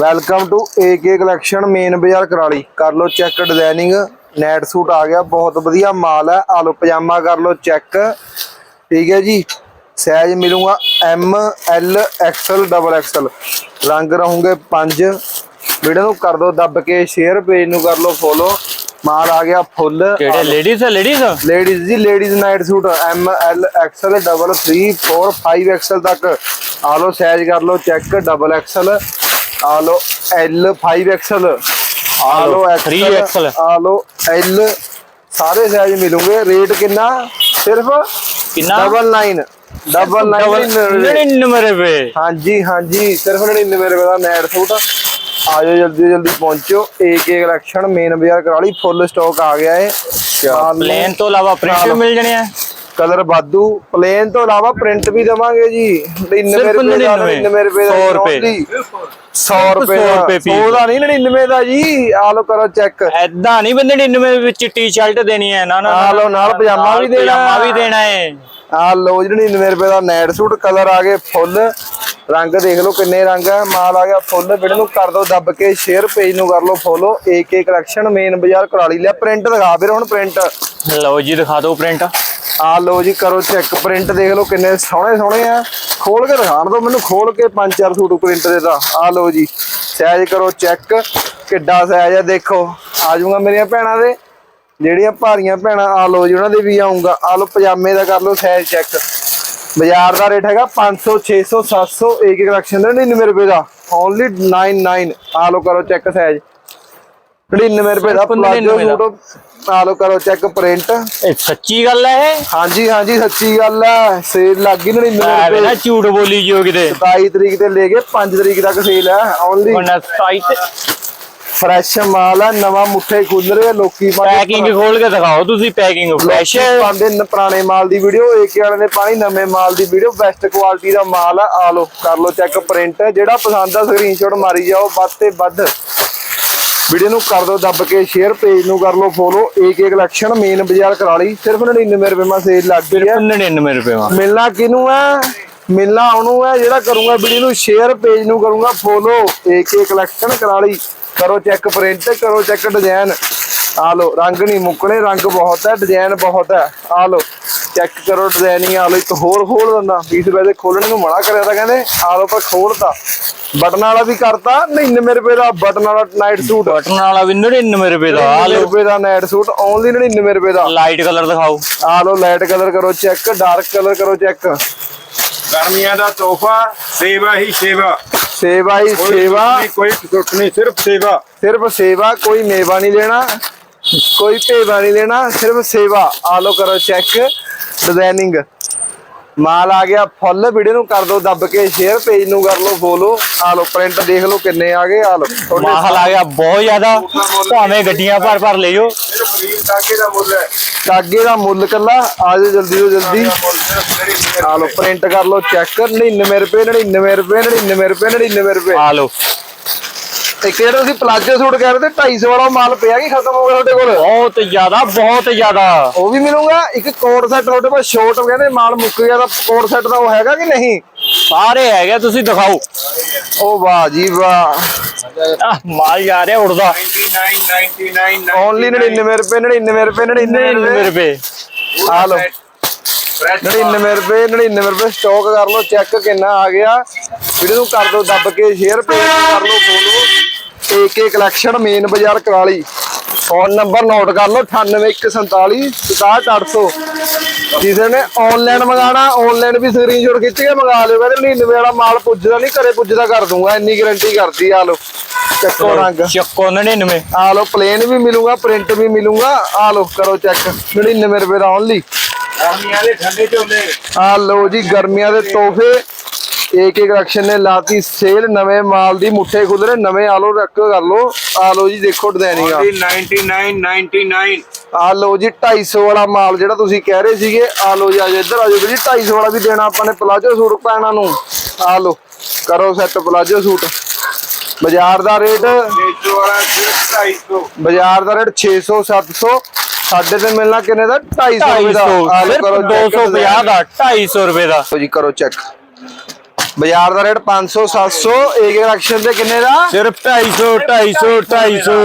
Welcome to AK collection main ਬਾਜ਼ਾਰ ਕਰਾਲੀ ਕਰ ਲਓ ਚੈੱਕ ਡਿਜ਼ਾਈਨਿੰਗ ਨੈਟ ਸੂਟ ਆ ਗਿਆ ਬਹੁਤ ਵਧੀਆ ਮਾਲ ਹੈ ਆ। ਲਓ ਪਜਾਮਾ ਕਰ ਲਓ ਚੈੱਕ ਠੀਕ ਹੈ ਜੀ। ਸਾਈਜ਼ ਮਿਲੂਗਾ M L XL double XL ਰੰਗ ਰਹੂਗੇ ਪੰਜ। ਵੀਡੀਓ ਨੂੰ ਕਰ ਦਿਓ ਦੱਬ ਕੇ ਸ਼ੇਅਰ ਪੇਜ ਨੂੰ ਕਰ ਲਓ ਫੋਲੋ ਮਾਲ ਆ ਗਿਆ ਫੁੱਲ ਕਿਹੜੇ ਲੇਡੀਜ਼ ਹੈ ਲੇਡੀਜ਼ ਲੇਡੀਜ਼ ਜੀ ladies night suit M L XL double 3 4 5 XL ਤੱਕ। ਆ ਲਓ ਸਾਈਜ਼ ਕਰ ਲਓ ਚੈੱਕ ਡਬਲ ਐਕਸਲ ਆ ਐਲ 5 ਐਕਸਲ ਆ ਲਓ 3XL ਆ ਲਓ ਐਲ ਸਾਰੇ ਸਾਈਜ਼ ਮਿਲੂਗੇ। ਰੇਟ ਕਿੰਨਾ? ਸਿਰਫ ਕਿੰਨਾ? ਡਬਲ 9 ਡਬਲ 9 99 ਰੁਪਏ। ਹਾਂਜੀ ਹਾਂਜੀ। ਸਿਰਫ 99 ਰੁਪਏ ਦਾ ਨੈਟ ਸੂਟ। ਆਜੋ ਜਲਦੀ ਜਲਦੀ ਪਹੁੰਚੋ ਏਕੇ ਕਲੈਕਸ਼ਨ ਮੇਨ ਬਾਜ਼ਾਰ ਕਰਾਲੀ ਫੁੱਲ ਸਟਾਕ ਆ ਗਿਆ ਏ ਪਲੇਨ ਤੋਂ ਇਲਾਵਾ ਪ੍ਰਿੰਟ ਵੀ ਮਿਲ ਜਾਣੇ ਆ। ਕਲਰ ਬਾਦੂ ਪਲੇਨ ਤੋਂ ਇਲਾਵਾ ਪ੍ਰਿੰਟ ਵੀ ਦਵਾਂਗੇ ਜੀ। 99 ਸਿਰਫ ਰੁਪਏ ਦਾ 99 99 ਰੁਪਏ ਦਾ 100 ਰੁਪਏ। Only 100 ਰੁਪਏ ਸੌ ਦਾ ਰੁਪਏ piece। 100 ਦਾ ਨਹੀਂ 99 ਦਾ ਜੀ। ਆ ਲੋ ਕਰੋ ਚੈੱਕ ਐਦਾਂ ਨਹੀਂ ਬੰਦੇ 99 ਵਿੱਚ ਟੀ-ਸ਼ਰਟ ਦੇਣੀ ਹੈ। ਨਾ ਨਾ ਆ ਲਓ, ਨਾਲ ਪਜਾਮਾ ਵੀ ਦੇਣਾ। ਪਜਾਮਾ ਵੀ ਦੇਣਾ ਹੈ। ਆ ਲੋ ਜੀ 99 ਰੁਪਏ ਦਾ ਨੈਟ ਸੂਟ ਕਲਰ ਆ ਗਏ ਫੁੱਲ। ਰੰਗ ਦੇਖ ਲਓ ਕਿੰਨੇ ਰੰਗ ਆ। ਮਾਲ ਆ ਗਿਆ ਫੁੱਲ। ਵੀਡੀਓ ਨੂੰ ਕਰ ਦਿਓ ਦੱਬ ਕੇ ਸ਼ੇਅਰ ਪੇਜ ਨੂੰ ਕਰ ਲਓ ਫੋਲੋ ਏਕੇ ਕਲੈਕਸ਼ਨ ਮੇਨ ਬਾਜ਼ਾਰ ਕਰਾਲੀ ਲਿਆ। ਪ੍ਰਿੰਟ ਦਿਖਾ ਵੀਰ ਹੁਣ ਪ੍ਰਿੰਟ ਲਓ ਜੀ ਦਿਖਾ ਦਿਓ ਪ੍ਰਿੰਟ ਆ ਲੋ ਜੀ, ਕਰੋ ਚੈੱਕ ਪ੍ਰਿੰਟ ਦੇਖ ਲਓ ਕਿੰਨੇ ਸੋਹਣੇ ਸੋਹਣੇ ਆ। ਖੋਲ ਕੇ ਦਿਖਾਣ ਦਿਓ, ਮੈਨੂੰ ਖੋਲ ਕੇ ਪੰਜ ਚਾਰ ਸੂਟ ਪ੍ਰਿੰਟ ਦੇ ਦਾ ਆ ਲੋ ਜੀ ਸਾਈਜ਼ ਕਰੋ ਚੈੱਕ ਕਿੱਡਾ ਸਾਈਜ਼ ਆ, ਦੇਖੋ। ਆ ਜਾਊਗਾ ਮੇਰੀਆਂ ਭੈਣਾਂ ਦੇ, ਜਿਹੜੀਆਂ ਭਾਰੀਆਂ ਭੈਣਾਂ, ਆ ਲੋ ਜੀ, ਉਹਨਾਂ ਦੇ ਵੀ ਆਉਂਗਾ ਆ ਲੋ ਪਜਾਮੇ ਦਾ ਕਰ ਲੋ ਸਾਈਜ਼ ਚੈੱਕ ਬਾਜ਼ਾਰ ਦਾ ਰੇਟ ਹੈਗਾ 500 600 700 ਇੱਕ ਕਲੈਕਸ਼ਨ ਦਾ 99 ਰੁਪਏ ਦਾ। ਓਨਲੀ 99 ਆ ਲੋ ਕਰੋ ਚੈੱਕ ਸਾਈਜ਼ 99 ਰੁਪਏ ਦਾ ਪਲਾਜੋ 99 ਦਾ। ਸੂਟ। ਆ ਲੋ ਕਰੋ ਚੈੱਕ ਪ੍ਰਿੰਟ ਇਹ ਸੱਚੀ ਗੱਲ ਹੈ ਇਹ? ਹਾਂਜੀ ਹਾਂਜੀ ਸੱਚੀ ਗੱਲ ਹੈ। ਸੇਲ ਲੱਗ ਗਈ 99 ਐਵੇਂ ਨਾ ਰੁਪਏ ਝੂਠ ਬੋਲੀ ਜਿਓ ਕਿਤੇ। 27 ਤਰੀਕ ਤੇ ਲੈ ਕੇ 5 ਤਰੀਕ ਤੱਕ ਸੇਲ ਹੈ ਓਨਲੀ ਫਰੈਸ਼ ਮਾਲ ਹੈ ਨਵਾਂ ਮੁੱਠੇ ਖੁੱਲ ਰਹੇ ਆ, ਲੋਕੀ ਪੈਕਿੰਗ ਖੋਲ ਕੇ ਦਿਖਾਓ ਤੁਸੀਂ ਪੈਕਿੰਗ ਫਰੈਸ਼ ਪਾਉਂਦੇ ਪੁਰਾਣੇ ਮਾਲ ਦੀ ਵੀਡੀਓ ਏਕੇ ਵਾਲੇ ਨੇ ਪਾਣੀ ਨਵੇਂ ਮਾਲ ਦੀ ਵੀਡੀਓ ਬੈਸਟ ਕੁਆਲਿਟੀ ਦਾ ਮਾਲ ਆ ਆ ਲੋ ਕਰ ਲੋ ਚੈੱਕ ਪ੍ਰਿੰਟ ਜਿਹੜਾ ਪਸੰਦ ਆ ਸਕਰੀਨਸ਼ਾਟ ਮਾਰੀ ਜਾਓ ਵੱਧ ਤੇ ਵੱਧ। ਵੀਡੀਓ ਨੂੰ ਕਰ ਦਿਓ ਦੱਬ ਕੇ ਸ਼ੇਅਰ ਪੇਜ ਨੂੰ ਕਰ ਲਓ ਫੋਲੋ ਏਕੇ ਕਲੈਕਸ਼ਨ ਮੇਨ ਬਾਜ਼ਾਰ ਕਰਾਲੀ ਸਿਰਫ 99 ਰੁਪਏ ਮਾ ਸੇਲ ਲੱਗ ਗਈ ਹੈ। 99 ਰੁਪਏ ਵਾ ਮਿਲਣਾ ਕਿਨੂੰ ਹੈ? ਮਿਲਣਾ ਉਹਨੂੰ ਹੈ ਜਿਹੜਾ ਕਰੂੰਗਾ ਵੀਡੀਓ ਨੂੰ ਸ਼ੇਅਰ ਪੇਜ ਨੂੰ ਕਰੂੰਗਾ ਫੋਲੋ ਏਕੇ ਕਲੈਕਸ਼ਨ ਕਰਾਲੀ ਕਰੋ ਚੈੱਕ ਪ੍ਰਿੰਟ ਕਰੋ ਚੈੱਕ ਡਿਜ਼ਾਈਨ ਆ ਲੋ ਰੰਗ ਨਹੀਂ ਮੁੱਕਣੇ ਰੰਗ ਬਹੁਤ ਹੈ ਡਿਜ਼ਾਈਨ ਬਹੁਤ ਹੈ। ਆ ਲੋ ਚੈੱਕ ਕਰੋ ਡਿਜ਼ਾਈਨਿੰਗ ਆ ਲੋ ਇੱਕ ਹੋਰ ਖੋਲ ਦਿੰਦਾ। 20 ਰੁਪਏ ਦੇ ਖੋਲਣ ਨੂੰ ਮਨਾ ਕਰਿਆ ਤਾਂ ਕਹਿੰਦੇ ਆ ਲੋ ਪਰ ਖੋਲਤਾ। ਬਟਨ ਵਾਲਾ ਵੀ ਕਰਤਾ 99 ਰੁਪਏ ਦਾ ਬਟਨ ਵਾਲਾ ਨਾਈਟ ਸੂਟ ਬਟਨ ਵਾਲਾ ਵੀ 99 ਰੁਪਏ ਦਾ ਆ 99 ਲਓ। ਰੁਪਏ ਦਾ ਨਾਈਟ ਸੂਟ ਓਨਲੀ 99 ਰੁਪਏ ਦਾ। ਲਾਈਟ ਕਲਰ ਦਿਖਾਓ। ਆ ਲੋ ਲਾਈਟ ਕਲਰ ਕਰੋ ਚੈੱਕ ਡਾਰਕ ਕਲਰ ਕਰੋ ਚੈੱਕ ਗਰਮੀਆਂ ਦਾ ਤੋਹਫਾ ਸੇਵਾ ਹੀ ਸੇਵਾ। ਸੇਵਾ ਹੀ ਸੇਵਾ। ਕੋਈ ਟੁੱਟ ਨਹੀਂ ਸਿਰਫ ਸੇਵਾ। ਸਿਰਫ ਸੇਵਾ ਕੋਈ ਮੇਵਾ ਨਹੀਂ ਲੈਣਾ ਕੋਈ ਭੇਵਾ ਨਹੀਂ ਲੈਣਾ ਸਿਰਫ ਸੇਵਾ। ਆ ਲੋ ਕਰੋ ਚੈੱਕ ਡਿਜ਼ਾਈਨਿੰਗ ਮਾਲ ਆ ਗਿਆ ਫੁੱਲ ਵੀਡੀਓ ਨੂੰ ਕਰ ਦਿਓ ਦੱਬ ਕੇ ਸ਼ੇਅਰ ਪੇਜ ਨੂੰ ਕਰ ਲਓ ਫੋਲੋ ਆ ਲੋ ਪ੍ਰਿੰਟ ਦੇਖ ਲਓ ਕਿੰਨੇ ਆ ਗਏ ਆ ਲੋ ਤੁਹਾਡੇ ਮਾਹਲ ਆ ਗਿਆ ਬਹੁਤ ਜ਼ਿਆਦਾ ਭਾਵੇਂ ਗੱਡੀਆਂ ਭਰ ਭਰ ਲੈ ਜਾਓ। ਦਾ ਮੁੱਲ ਹੈ ਕਾਗੇ ਦਾ ਮੁੱਲ ਕੱਲਾ ਆ ਜਾਓ ਜਲਦੀ ਤੋਂ ਜਲਦੀ। ਮੁੱਲ ਆ ਲੋ ਪ੍ਰਿੰਟ ਕਰ ਲਓ ਚੈੱਕ 99 ਰੁਪਏ 99 ਰੁਪਏ 99 ਰੁਪਏ 99 ਰੁਪਏ। ਆ ਲਓ। ਇੱਕ ਜਿਹੜਾ ਤੁਸੀਂ ਪਲਾਜੋ ਸੂਟ ਕਹਿ ਰਹੇ ਤੇ 250 ਵਾਲਾ ਮਾਲ ਪਿਆ ਕਿ ਖਤਮ ਹੋ ਗਿਆ ਤੁਹਾਡੇ ਕੋਲ? ਬਹੁਤ ਜ਼ਿਆਦਾ ਬਹੁਤ ਜ਼ਿਆਦਾ। ਉਹ ਵੀ ਮਿਲੂਗਾ? ਇੱਕ ਕੋਡ ਸੈੱਟ ਤੁਹਾਡੇ ਕੋਲ ਸ਼ੋਰਟ ਕਹਿੰਦੇ ਮਾਲ ਮੁੱਕ ਗਿਆ ਤਾਂ ਕੋਡ ਸੈੱਟ ਦਾ ਉਹ ਹੈਗਾ ਕਿ ਨਹੀਂ? ਸਾਰੇ ਹੈਗੇ ਤੁਸੀਂ ਦਿਖਾਓ। ਉਹ ਵਾਹ ਜੀ ਵਾਹ। ਮਾਲ ਜਾ ਰਿਹਾ ਉੜਦਾ। 99 99 ਓਨਲੀ 99 ਰੁਪਏ 99 ਰੁਪਏ। 99 99 ਰੁਪਏ। ਰੁਪਏ ਆ ਲਓ। 99 ਰੁਪਏ 99 ਰੁਪਏ ਸਟਾਕ ਕਰ ਲਓ ਚੈੱਕ ਕਿੰਨਾ ਆ ਗਿਆ। ਵੀਡੀਓ ਨੂੰ ਕਰ ਦਿਓ ਦੱਬ ਕੇ ਸ਼ੇਅਰ ਪੇਜ ਕਰ ਲਓ ਫੋਲੋ ਏਕੇ ਕਲੈਕਸ਼ਨ ਮੇਨ ਬਾਜ਼ਾਰ ਕਰਾਲੀ ਫੋਨ ਨੰਬਰ ਨੋਟ ਕਰ ਲਓ 98147 67800 ਕਿਸੇ ਨੇ ਆਨਲਾਈਨ ਮੰਗਾਣਾ ਆਨਲਾਈਨ ਵੀ ਸਕਰੀਨਸ਼ਾਟ ਖਿੱਚ ਕੇ ਮੰਗਾ ਲਿਓ ਕਹਿੰਦੇ 99 ਵਾਲਾ ਮਾਲ ਪੁੱਜਦਾ ਨਹੀਂ ਘਰੇ ਪੁੱਜਦਾ ਕਰ ਦੂੰਗਾ ਇੰਨੀ ਗਾਰੰਟੀ ਕਰਦੀ ਆ ਲਓ। ਚੱਕੋ ਰੰਗ। ਚੱਕੋ 99 ਆ ਲੋ ਪਲੇਨ ਵੀ ਮਿਲੂਗਾ ਪ੍ਰਿੰਟ ਵੀ ਮਿਲੂਗਾ ਆ ਲੋ ਕਰੋ ਚੈੱਕ 99 ਰੁਪਏ ਦਾ ਓਨਲੀ ਗਰਮੀਆਂ ਦੇ ਠੰਡੇ ਝੋਲੇ ਆ ਲੋ ਜੀ ਗਰਮੀਆਂ ਦੇ ਤੋਹਫੇ। ਏਕ ਏਕ ਰਕਸ਼ਨ ਨੇ ਲਾਤੀ। ਸੇਲ ਨਵੇਂ ਮਾਲ ਦੀ ਮੁੱਠੇ ਖੁੱਲ ਰਹੇ। ਨਵੇਂ ਆ ਲੋ ਰੱਖ ਕਰ ਲੋ ਆ ਲੋ ਜੀ ਦੇਖੋ ਡਿਜ਼ਾਈਨਿੰਗ ਆ। ਓਨਲੀ 99 99 ਆ ਲੋ ਜੀ 250 ਵਾਲਾ ਮਾਲ ਜਿਹੜਾ ਤੁਸੀਂ ਕਹਿ ਰਹੇ ਸੀਗੇ। ਆ ਲੋ ਜੀ ਆ ਇੱਧਰ ਆ ਵੀਰੇ 250 ਵਾਲਾ ਵੀ ਦੇਣਾ ਆਪਾਂ ਨੇ ਪਲਾਜੋ ਸੂਟ ਪੈਣਾ ਨੂੰ। ਆ ਲੋ ਕਰੋ ਸੈੱਟ ਪਲਾਜੋ ਸੂਟ। ਬਾਜ਼ਾਰ ਦਾ ਰੇਟ ਨੇਜੋ ਵਾਲਾ ਸਿਰਫ 250 ਬਾਜ਼ਾਰ ਦਾ ਰੇਟ 600 700 ਸਾਡੇ ਤੇ ਮਿਲਣਾ ਕਿੰਨੇ ਦਾ? 250 ਰੁਪਏ 250 ਦਾ। ਆ ਲਓ ਸਿਰਫ ਕਰੋ check 250 ਦਾ 250 ਰੁਪਏ ਦਾ। ਲਓ ਜੀ ਕਰੋ ਚੈੱਕ ਬਾਜ਼ਾਰ ਦਾ ਰੇਟ 500 700 ਏਕ ਕਲੈਕਸ਼ਨ ਤੇ ਕਿੰਨੇ ਦਾ? ਸਿਰਫ 250 250 250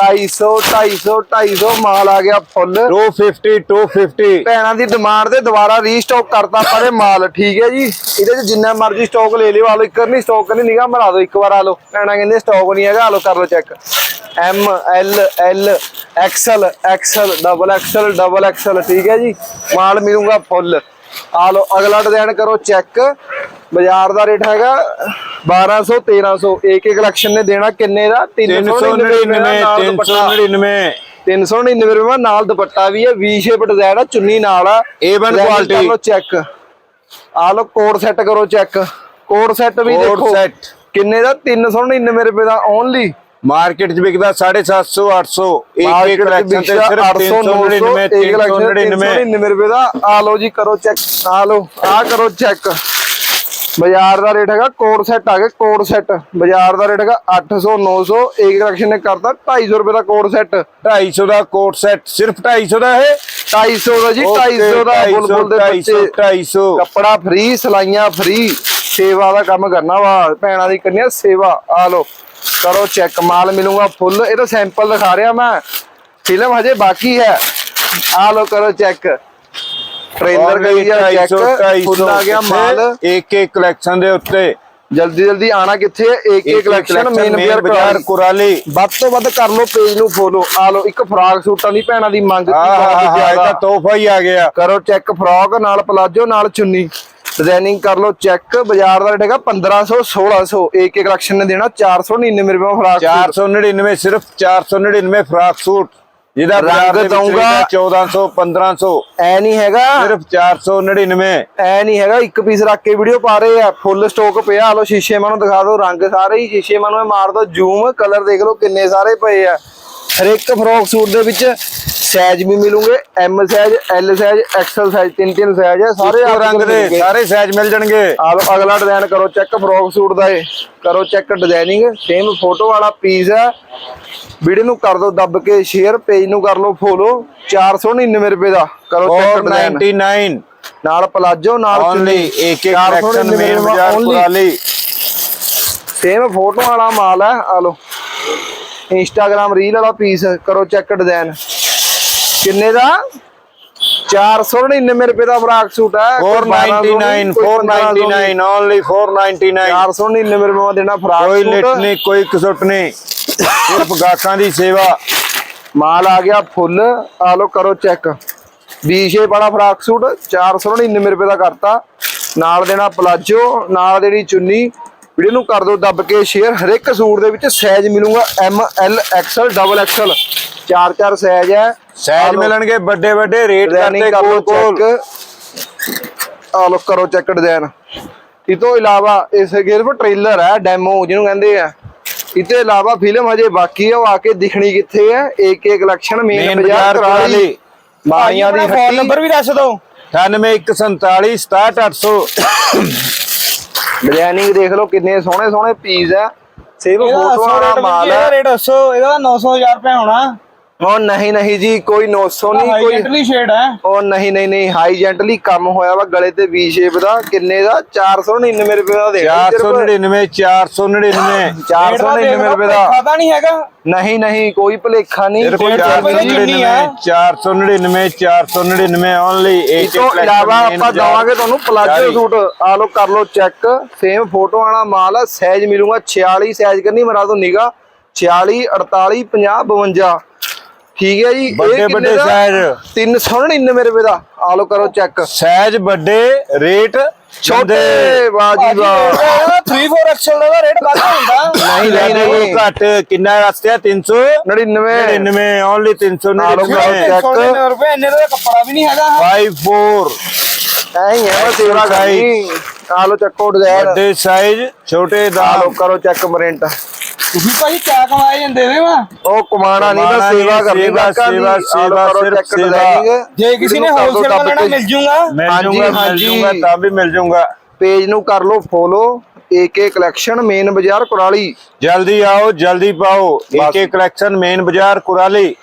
250 250 250 ਮਾਲ ਆ ਗਿਆ ਫੁੱਲ। 250 250 ਭੈਣਾਂ ਦੀ ਡਿਮਾਂਡ ਤੇ ਦੁਬਾਰਾ ਰੀਸਟਾਕ ਕਰਤਾ ਇਹ ਮਾਲ ਠੀਕ ਹੈ ਜੀ? ਇਹਦੇ ਚ ਜਿੰਨਾ ਮਰਜ਼ੀ ਸਟਾਕ ਲੈ ਲਿਓ ਆ ਲਓ ਇੱਕ ਨਹੀਂ ਸਟਾਕ ਨਹੀਂ ਨਿਗਾ ਮਰਾ ਦਿਓ ਇੱਕ ਵਾਰ ਆ ਲਓ। ਭੈਣਾਂ ਕਹਿੰਦੇ ਸਟਾਕ ਨਹੀਂ ਹੈਗਾ ਆ ਲਓ ਕਰ ਲਓ check M L L XL XL double XL double XL ਠੀਕ ਹੈ ਜੀ? ਮਾਲ ਮਿਲੂਗਾ ਫੁੱਲ। ਆ ਲਓ ਅਗਲਾ ਡਿਜ਼ਾਈਨ ਕਰੋ ਚੈੱਕ ਬਾਜ਼ਾਰ ਦਾ ਰੇਟ ਹੈਗਾ 1200 1300 ਇੱਕ ਇੱਕ ਕਲੈਕਸ਼ਨ ਨੇ ਦੇਣਾ ਕਿੰਨੇ ਦਾ? 399 ਨਾਲ ਦੁਪੱਟਾ। 399 399 ਰੁਪਏ ਨਾਲ ਦੁਪੱਟਾ ਵੀ ਹੈ ਵੀ ਸ਼ੇਪ ਡਿਜ਼ਾਈਨ ਆ ਚੁੰਨੀ ਨਾਲ ਆ। A1 Design quality। ਕਰ ਲਓ ਚੈੱਕ ਆ ਲਓ ਕੋਡ ਸੈੱਟ ਕਰੋ ਚੈੱਕ ਕੋਡ ਸੈੱਟ ਵੀ ਦੇਖੋ। ਕਿੰਨੇ ਦਾ? 399 ਰੁਪਏ ਦਾ ਓਨਲੀ ਮਾਰਕੀਟ 'ਚ ਵਿਕਦਾ 750 800 ਇੱਕ ਕਲੈਕਸ਼ਨ ਤੇ ਸਿਰਫ 399 399 399 ਰੁਪਏ ਦਾ। ਆ ਲਓ ਜੀ ਕਰੋ ਚੈੱਕ ਆ ਲਓ ਆ ਕਰੋ ਚੈੱਕ ਬਾਜ਼ਾਰ ਦਾ ਰੇਟ ਹੈਗਾ ਕੋਡ ਸੈੱਟ ਆ ਗਿਆ ਕੋਡ ਸੈੱਟ। ਬਾਜ਼ਾਰ ਦਾ ਰੇਟ ਹੈਗਾ 800 900 ਇੱਕ ਕਲੈਕਸ਼ਨ ਨੇ ਕਰਤਾ 250 ਰੁਪਏ ਦਾ ਕੋਡ ਸੈੱਟ। 250 ਦਾ ਕੋਟ ਸੈਟ ਸਿਰਫ 250 ਦਾ ਇਹ? 250 ਦਾ ਜੀ 250 ਦਾ ਬੁਲਬੁਲ ਦੇ 250 ਬੱਚੇ 250 ਕੱਪੜਾ ਫ੍ਰੀ ਸਲਾਈਆਂ ਫ੍ਰੀ ਸੇਵਾ ਦਾ ਕੰਮ ਕਰਨਾ ਵਾ ਭੈਣਾਂ ਦੀ ਕੰਨਿਆ ਸੇਵਾ। ਆ ਲੋ ਕਰੋ ਚੈੱਕ ਮਾਲ ਮਿਲੂਗਾ ਫੁੱਲ ਇਹ ਤਾਂ ਸੈਂਪਲ ਦਿਖਾ ਰਿਹਾ ਮੈਂ। ਫਿਲਮ ਹਜੇ ਬਾਕੀ ਹੈ। ਆ ਲੋ ਕਰੋ ਚੈੱਕ ਟ੍ਰੇਲਰ ਕਰੀ ਜਾ ਚੈੱਕ ਫੁੱਲ ਆ ਗਿਆ ਮਾਲ। ਇੱਕ ਇੱਕ ਕਲੈਕਸ਼ਨ ਦੇ ਉੱਤੇ। ਜਲਦੀ ਜਲਦੀ ਆਣਾ ਕਿੱਥੇ ਹੈ ਇੱਕ ਇੱਕ ਕਲੈਕਸ਼ਨ ਮੇਨ ਮੇਨ ਬਾਜ਼ਾਰ ਕੁਰਾਲੀ। ਵੱਧ ਤੋਂ ਵੱਧ ਕਰ ਲੋ ਪੇਜ ਨੂੰ ਫੋਲੋ ਆ ਲੋ ਇੱਕ ਫਰਾਕ ਸੂਟਾਂ ਦੀ ਭੈਣਾਂ ਦੀ ਮੰਗ ਤੋਹਫਾ ਹੀ ਆ ਗਿਆ। ਕਰੋ ਚੈੱਕ ਫਰਾਕ ਨਾਲ ਪਲਾਜੋ ਨਾਲ ਚੁੰਨੀ। ਡਿਜ਼ਾਈਨਿੰਗ ਕਰ ਲਓ ਚੈੱਕ ਬਾਜ਼ਾਰ ਦਾ ਰੇਟ ਹੈਗਾ 1500 1600 ਇੱਕ ਇੱਕ ਕਲੈਕਸ਼ਨ ਨੇ ਦੇਣਾ 499 ਰੁਪਏ ਫਰਾਕ ਸੂਟ। 499 ਸਿਰਫ 499 ਫਰਾਕ ਸੂਟ। ਜਿਹਦਾ ਰੰਗ ਦੇ ਦਊਂਗਾ। ਵਿਕਦਾ 1400 1500 ਐ ਨਹੀਂ ਹੈਗਾ। ਸਿਰਫ 499 ਐ ਨਹੀਂ ਹੈਗਾ ਇੱਕ ਪੀਸ ਰੱਖ ਕੇ ਵੀਡੀਓ ਪਾ ਰਹੇ ਆ। ਫੁੱਲ ਸਟਾਕ ਪਿਆ। ਆ ਲੋ ਸ਼ੀਸ਼ੇ ਮਾਨੂੰ ਦਿਖਾ ਦਿਓ ਰੰਗ ਸਾਰੇ ਹੀ। ਸ਼ੀਸ਼ੇ ਮਾਨੂੰ ਮਾਰ ਦੋ ਜ਼ੂਮ ਕਲਰ ਦੇਖ ਲਓ ਕਿੰਨੇ ਸਾਰੇ ਪਏ ਆ। ਹਰੇਕ ਫਰੋਕ ਸੂਟ ਦੇ ਵਿੱਚ ਸਾਈਜ਼ ਵੀ ਮਿਲੂਗੇ M size L size XL size ਤਿੰਨ ਤਿੰਨ ਸਾਈਜ਼ ਆ ਸਾਰੇ ਆਪ ਰੰਗ ਦੇ। ਸਾਰੇ ਸਾਈਜ਼ ਮਿਲ ਜਾਣਗੇ। ਆ ਲਓ ਅਗਲਾ ਡਿਜ਼ਾਈਨ ਕਰੋ ਚੈੱਕ ਫਰੋਕ ਸੂਟ ਦਾ ਏ ਕਰੋ ਚੈੱਕ ਡਿਜ਼ਾਈਨਿੰਗ ਸੇਮ ਫੋਟੋ ਵਾਲਾ ਪੀਸ ਹੈ ਵੀਡੀਓ ਨੂੰ ਕਰ ਦਿਓ ਦੱਬ ਕੇ ਸ਼ੇਅਰ ਪੇਜ ਨੂੰ ਕਰ ਲਓ ਫੋਲੋ 499 ਰੁਪਏ ਦਾ। ਕਰੋ ਚੈੱਕ ਡਿਜ਼ਾਈਨ 499 ਨਾਲ ਪਲਾਜੋ ਨਾਲ ਓਨਲੀ ਇੱਕ ਇੱਕ ਕਲੈਕਸ਼ਨ ਮੇਨ ਬਾਜ਼ਾਰ ਕੁਰਾਲੀ। ਸੇਮ ਫੋਟੋ ਵਾਲਾ ਮਾਲ ਹੈ ਆ ਲਓ। ਇੰਸਟਾਗ੍ਰam ਰੀਲ ਵਾਲਾ ਪੀਸ ਕਰੋ ਚੈੱਕ ਡਿਜ਼ਾਈਨ ਕਿੰਨੇ ਦਾ? 499 ਰੁਪਏ ਦਾ ਫਰਾਕ ਸੂਟ ਹੈ। ਕੋਈ 499 499 ਓਨਲੀ 499 499 ਰੁਪਏ ਦਾ ਦੇਣਾ ਫਰਾਕ ਕੋਈ ਲਿਟ ਨਹੀਂ ਕੋਈ ਕਸੁੱਟ ਨਹੀਂ। ਸਿਰਫ ਗਾਹਕਾਂ ਦੀ ਸੇਵਾ। ਮਾਲ ਆ ਗਿਆ ਫੁੱਲ। ਆ ਲੋ ਕਰੋ ਚੈੱਕ। ਵੀ ਸ਼ੇਪ ਵਾਲਾ ਫਰਾਕ ਸੂਟ 499 ਰੁਪਏ ਦਾ ਕਰਤਾ। ਨਾਲ ਦੇਣਾ ਪਲਾਜੋ ਨਾਲ ਦੇਣੀ ਚੁੰਨੀ। ਵੀਡੀਓ ਨੂੰ ਕਰ ਦਿਓ ਦੱਬ ਕੇ ਸ਼ੇਅਰ ਹਰ ਇੱਕ ਸੂਟ ਦੇ ਵਿੱਚ ਸਾਈਜ਼ ਮਿਲੂਗਾ M L XL double XL ਚਾਰ ਚਾਰ ਸਾਈਜ਼ ਹੈ। ਸਾਈਜ਼ ਮਿਲਣਗੇ ਵੱਡੇ ਵੱਡੇ ਰੇਟ ਕਰਤੇ ਕੋਲ ਕੋਲ। ਚੈੱਕ ਆ ਲੋ ਕਰੋ ਚੈੱਕ ਡਿਜ਼ਾਈਨ ਇਹ ਤੋਂ ਇਲਾਵਾ ਇਸ ਗੇਰ ਟ੍ਰੇਲਰ ਹੈ ਡੈਮੋ ਜਿਹਨੂੰ ਕਹਿੰਦੇ ਆ। ਇਹ ਤੋਂ ਇਲਾਵਾ ਫਿਲਮ ਹਜੇ ਬਾਕੀ ਹੈ ਉਹ ਆ ਕੇ ਦਿਖਣੀ ਕਿੱਥੇ ਹੈ ਏਕ ਏਕ ਕਲੈਕਸ਼ਨ ਮੇਨ ਬਾਜ਼ਾਰ ਕਰਾਲੀ। ਮਾਈਆਂ ਦੀ ਫੋਨ ਨੰਬਰ ਵੀ ਦੱਸ ਦਿਓ। 9847 67800 ਡਿਜ਼ਾਈਨਿੰਗ ਦੇਖ ਲਓ ਕਿੰਨੇ ਸੋਹਣੇ ਸੋਹਣੇ ਪੀਸ ਆ ਸੇਵ ਫੋਟੋ ਵਾਲਾ ਮਾਲ ਇਹਦਾ ਹੈ ਰੇਟ ਦੱਸੋ ਇਹਦਾ 9000 ਰੁਪਏ ਹੋਣਾ। ਉਹ ਨਹੀਂ ਨਹੀਂ ਜੀ ਕੋਈ 900 ਨਹੀਂ ਕੋਈ ਹਾਈਲਾਈਟਲੀ ਸ਼ੇਡ ਹੈ। ਉਹ ਨਹੀਂ ਨਹੀਂ ਨਹੀਂ ਹਾਈ ਜੈਂਟਲੀ ਕੰਮ ਹੋਇਆ ਵਾ ਗਲੇ ਤੇ ਵੀ ਸ਼ੇਪ ਦਾ। ਕਿੰਨੇ ਦਾ? 499 ਰੁਪਏ ਦਾ ਦੇ 499 499 499 ਰੁਪਏ ਦਾ। ਖਾਦਾ ਨਹੀਂ ਹੈਗਾ। ਨਹੀਂ ਨਹੀਂ ਕੋਈ ਭਲੇਖਾ ਨਹੀਂ। ਸਿਰਫ ਕੋਈ ਡੇਢ ਸੌ ਰੁਪਏ ਦੀ 499 ਚੁੰਨੀ ਆ। 499 499 ਓਨਲੀ ਇਸ ਤੋਂ ਇਲਾਵਾ ਆਪਾਂ ਦਵਾਂਗੇ ਤੁਹਾਨੂੰ ਪਲਾਜੋ ਸੂਟ। ਆ ਲੋ ਕਰ ਲੋ ਚੈੱਕ ਸੇਮ ਫੋਟੋ ਵਾਲਾ ਮਾਲ ਸਾਈਜ਼ ਮਿਲੂਗਾ 46 ਸਾਈਜ਼ ਕਰਨੀ ਮਰਾ ਦੋ ਨਿਗਾ 46 48 50 52 ਠੀਕ ਹੈ ਜੀ ਇਹ ਵੱਡੇ ਕਿੰਨੇ ਵੱਡੇ ਦਾ? size। 399 ਰੁਪਏ ਦਾ। ਆ ਲੋ ਕਰੋ ਚੈੱਕ ਸਾਈਜ਼ ਵੱਡੇ ਰੇਟ ਛੋਟੇ। ਵਾਹ ਜੀ ਵਾਹ। 34 ਐਕਸਲ ਦਾ ਰੇਟ ਵੱਧ ਹੁੰਦਾ। ਨਹੀਂ ਨਹੀਂ ਨਹੀਂ। ਘੱਟ। ਕਿੰਨਾ ਵਾਸਤੇ 300 99 99 ਓਨਲੀ 399 check। 399 ਰੁਪਏ। ਇੰਨੇ ਦਾ ਕੱਪੜਾ ਵੀ ਨਹੀਂ ਹੈਗਾ। 54 ਐਂ ਬਸ ਸੇਵਾ ਕਰਨੀ। ਆ ਲੋ ਚੱਕੋ ਡਿਜ਼ਾਈਨ ਵੱਡੇ ਸਾਈਜ਼ ਛੋਟੇ ਦਾ ਲੋ ਕਰੋ ਚੈੱਕ ਪ੍ਰਿੰਟ ਤੁਸੀਂ ਭਾਈ ਕਿਆ ਕਮਾਏ ਜਾਂਦੇ ਵੇ ਵਾ। ਉਹ ਕਮਾਣਾ ਨਹੀਂ ਬਸ ਸੇਵਾ ਕਰਨੀ ਸੇਵਾ, ਦੀ ਸੇਵਾ, ਲੋ ਕਰੋ ਸਿਰਫ ਸੇਵਾ। ਜੇ ਕਿਸੇ ਨੇ ਹੋਲਸੇਲ ਲੈਣਾ। ਮਿਲ ਜੂਗਾ ਮਿਲ ਹਾਂਜੀ, ਜੂਗਾ। ਮਿਲ ਹਾਂਜੀ। ਜੂਗਾ ਤਾਂ ਵੀ ਮਿਲ ਜੂਗਾ। ਪੇਜ ਨੂੰ ਕਰ ਲਓ ਫੋਲੋ ਏਕੇ ਕਲੈਕਸ਼ਨ ਮੇਨ ਬਾਜ਼ਾਰ ਕੁਰਾਲੀ। ਜਲਦੀ ਆਓ ਜਲਦੀ ਪਾਓ। ਬਸ। ਏਕੇ ਕਲੈਕਸ਼ਨ ਮੇਨ ਬਾਜ਼ਾਰ ਕੁਰਾਲੀ।